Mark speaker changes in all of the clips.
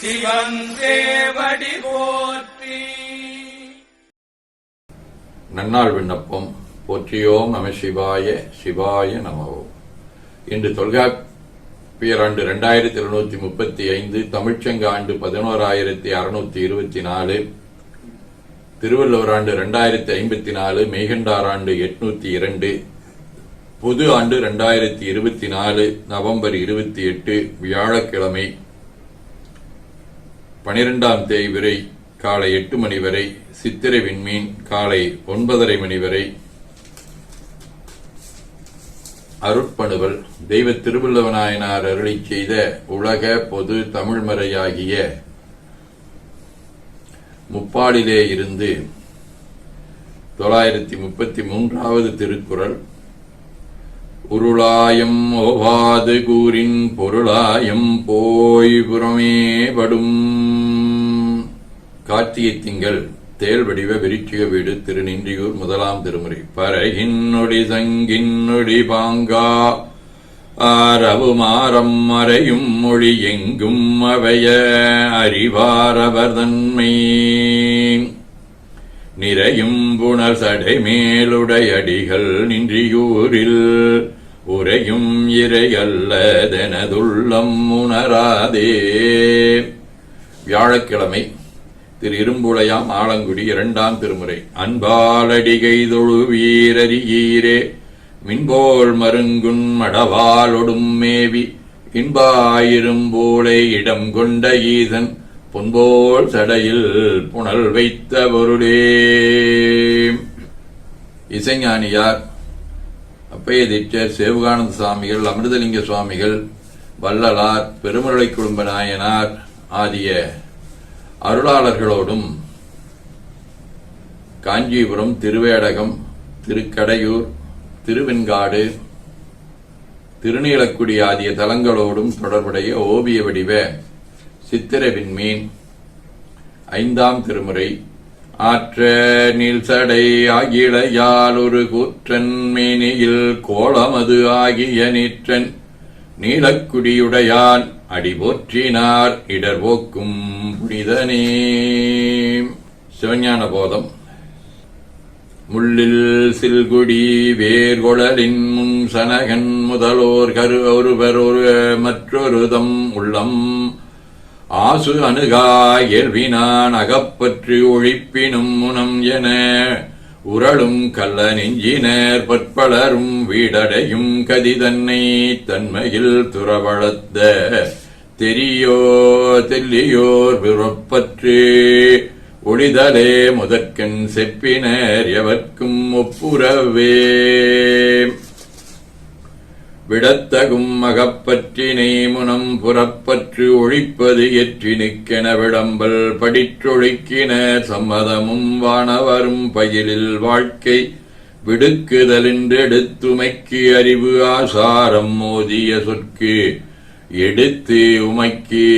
Speaker 1: சிவன் போற்றி.
Speaker 2: நன்னாள் விண்ணப்பம். போற்றியோம் நம சிவாய சிவாய நமவோம் இன்று தொல்காப்பியர் ஆண்டு இரண்டாயிரத்தி இருநூத்தி முப்பத்தி ஐந்து தமிழ்ச்சங்க ஆண்டு பதினோராயிரத்தி அறுநூத்தி இருபத்தி நாலு திருவள்ளுவர் ஆண்டு இரண்டாயிரத்தி ஐம்பத்தி நாலு மெய்கண்டார் ஆண்டு எட்நூத்தி இரண்டு பொது ஆண்டு இரண்டாயிரத்தி இருபத்தி நாலு நவம்பர் இருபத்தி எட்டு வியாழக்கிழமை பனிரெண்டாம் தேதி வரை காலை எட்டு மணி வரை சித்திரை விண்மீன் காலை ஒன்பதரை மணி வரை அருட்பணுவல் தெய்வ திருவள்ளுவநாயனார் அருளி செய்த உலக பொது தமிழ்மறையாகிய முப்பாடிலே இருந்து தொள்ளாயிரத்தி முப்பத்தி மூன்றாவது திருக்குறள் உருளாயம் ஓவாது கூறின் பொருளாயம் போய் புறமே படும். கார்த்திகை திங்கள் தேல் வடிவ விருச்சிக வீடு திருநின்றியூர் முதலாம் திருமுறை. பறகின் நொடி சங்கின் பாங்கா. ஆரவு மாறம் மறையும் மொழி எங்கும் அவைய அறிவாரவர் தன்மை. நிறையும் புணர் சடை மேலுடையடிகள் நின்றியூரில். உரையும் இறை அல்லதெனதுள்ளம் உணராதே. வியாழக்கிழமை திரு இரும்புளையாம் ஆலங்குடி இரண்டாம் திருமுறை. அன்பாலடிகை தொழு வீரறியீரே மின்போல் மருங்குன் மடவாலொடும் மேவி இன்பாயிரும்போலை இடம் கொண்ட ஈசன் பொன்போல் சடையில் புனல் வைத்த பொருளே. இசைஞானியார் அப்பைய தீட்சர் சேவகானந்த சுவாமிகள் அமிர்தலிங்க சுவாமிகள் வள்ளலார் பெருமுரளை குடும்ப நாயனார் ஆகிய அருளாளர்களோடும் காஞ்சிபுரம் திருவேடகம் திருக்கடையூர் திருவெண்காடு திருநீலக்குடி ஆகிய தலங்களோடும் தொடர்புடைய ஓவிய வடிவ சித்திர விண்மீன் ஐந்தாம் திருமுறை. ஆற்ற நீள்சடை ஆகிழையால் ஒரு கூற்றன் மேனியில் கோலமது ஆகிய நீற்றன். நீலக்குடியுடையான் அடிபோற்றினார் இடர் போக்கும் புனிதனே. சிவஞான போதம். முள்ளில் சில்குடி வேர்கொழலின் முன் சனகன் முதலோர் கரு ஒருவர் ஒரு மற்றொருதம் உள்ளம். ஆசு அணுகா இயல்பினான் அகப்பற்று ஒழிப்பினும் முனம் என உரளும் கள்ள நெஞ்சினர் பற்பலரும் வீடடையும் கதி தன்னை தன்மையில் துறவளத்த தெரியோ தெல்லியோர் விருப்பற்று. ஒளிதலே முதற்கண் செப்பினர் எவர்க்கும் ஒப்புரவே. விடத்தகும் மகப்பற்றினை முனம் புறப்பற்று ஒழிப்பது எற்றினுக்கென விடம்பல் படிற்றொழுக்கின சம்மதமும் வானவரும் பயிலில் வாழ்க்கை விடுக்குதலின்றெடுத்துமைக்கு அறிவு ஆசாரம் மோதிய சொற்கு எடுத்து உமைக்கு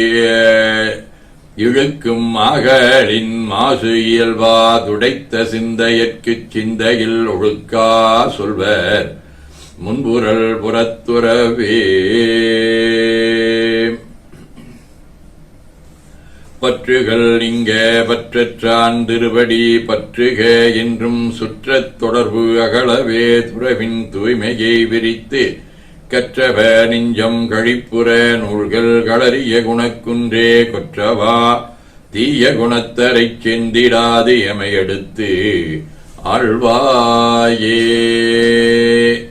Speaker 2: இழுக்கும் மகளின் மாசு இயல்பா துடைத்த சிந்தையற்குச் சிந்தையில் ஒழுக்கா சொல்வர் முன்புரல் புறத்துறவே. பற்றுகள் இங்க பற்றற்றான் திருவடி பற்றுக என்றும் சுற்றத் தொடர்பு அகலவே துறவின் தூய்மையை விரித்து கற்றவ நெஞ்சம் கழிப்புற நூல்கள் களறிய குணக்குன்றே கொற்றவா தீய குணத்தரைச் செந்திடாது எமையெடுத்து ஆழ்வாயே.